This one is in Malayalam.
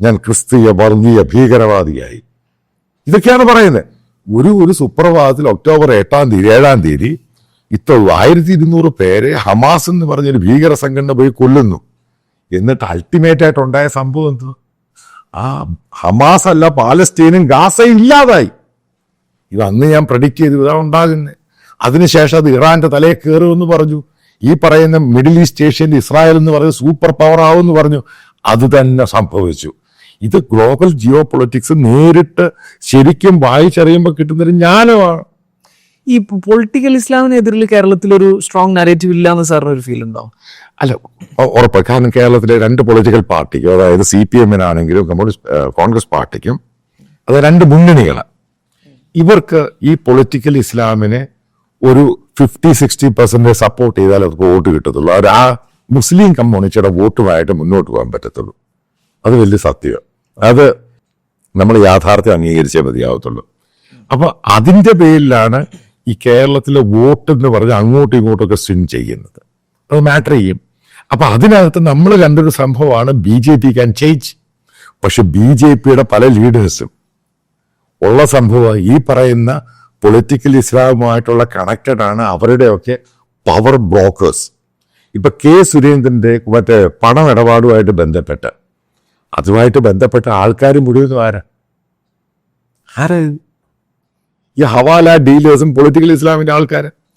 ഞാൻ ക്രിസ്തീയ വർഗീയ ഭീകരവാദിയായി. ഇതൊക്കെയാണ് പറയുന്നത്. ഒരു ഒരു സുപ്രഭാതത്തിൽ ഒക്ടോബർ എട്ടാം തീയതി ഏഴാം തീയതി ഇത്ര ആയിരത്തി ഇരുന്നൂറ് പേരെ ഹമാസ് എന്ന് പറഞ്ഞൊരു ഭീകര സംഘടന പോയി കൊല്ലുന്നു. എന്നിട്ട് അൾട്ടിമേറ്റ് ആയിട്ട് ഉണ്ടായ സംഭവം എന്ത്? ആ ഹമാസ് അല്ല പാലസ്തീനും ഗാസയും ഇല്ലാതായി. ഇത് അന്ന് ഞാൻ പ്രഡിക്റ്റ് ചെയ്തു ഇതാണ് ഉണ്ടാകുന്നത്. അതിനുശേഷം അത് ഇറാന്റെ തലയിൽ കയറുമെന്ന് പറഞ്ഞു. ഈ പറയുന്ന മിഡിൽ ഈസ്റ്റ് ഏഷ്യയിൽ ഇസ്രായേൽ എന്ന് പറയുന്നത് സൂപ്പർ പവർ ആവുമെന്ന് പറഞ്ഞു. അത് തന്നെ സംഭവിച്ചു. ഇത് ഗ്ലോബൽ ജിയോ പൊളിറ്റിക്സ് നേരിട്ട് ശരിക്കും വായിച്ചറിയുമ്പോൾ കിട്ടുന്നൊരു ജ്ഞാനമാണ്. ഈ പൊളിറ്റിക്കൽ ഇസ്ലാമിനെതിരിൽ കേരളത്തിൽ ഒരു സ്ട്രോങ് നരേറ്റീവ് ഇല്ല എന്ന് സാറിന് ഒരു ഫീൽ ഉണ്ടോ? അല്ല ഉറപ്പ്. കാരണം കേരളത്തിലെ രണ്ട് പൊളിറ്റിക്കൽ പാർട്ടിക്കും അതായത് സി പി എമ്മിനാണെങ്കിലും കമ്മ്യൂണിസ്റ്റ് കോൺഗ്രസ് പാർട്ടിക്കും അത് രണ്ട് മുന്നണികളാണ് ഇവർക്ക് ഈ പൊളിറ്റിക്കൽ ഇസ്ലാമിനെ ഒരു ഫിഫ്റ്റി സിക്സ്റ്റി പെർസെന്റ് സപ്പോർട്ട് ചെയ്താൽ അവർക്ക് വോട്ട് കിട്ടത്തുള്ളൂ. അവർ ആ മുസ്ലിം കമ്മ്യൂണിറ്റിയുടെ വോട്ടുമായിട്ട് മുന്നോട്ട് പോകാൻ പറ്റത്തുള്ളൂ. അത് വലിയ സത്യം. അത് നമ്മൾ യാഥാർത്ഥ്യം അംഗീകരിച്ചേ മതിയാവത്തുള്ളൂ. അപ്പൊ അതിന്റെ പേരിലാണ് ഈ കേരളത്തിലെ വോട്ട് എന്ന് പറഞ്ഞ് അങ്ങോട്ടും ഇങ്ങോട്ടും ഒക്കെ സ്വിൻ ചെയ്യുന്നത്. അത് മാറ്റർ ചെയ്യും. അപ്പൊ അതിനകത്ത് നമ്മൾ കണ്ടൊരു സംഭവമാണ് B J P can change പക്ഷെ ബി ജെ പിയുടെ പല ലീഡേഴ്സും ഉള്ള സംഭവം ഈ പറയുന്ന പൊളിറ്റിക്കൽ ഇസ്ലാമുമായിട്ടുള്ള കണക്റ്റഡ് ആണ് അവരുടെയൊക്കെ പവർ ബ്രോക്കേഴ്സ് ഇപ്പൊ കെ സുരേന്ദ്രന്റെ മറ്റേ പണമിടപാടുമായിട്ട് ബന്ധപ്പെട്ട് അതുമായിട്ട് ബന്ധപ്പെട്ട ആൾക്കാർ മുഴുവനും ആരാ? ആരാ ഈ ഹവാല ഡീലേഴ്സും പൊളിറ്റിക്കൽ ഇസ്ലാമിന്റെ ആൾക്കാര്.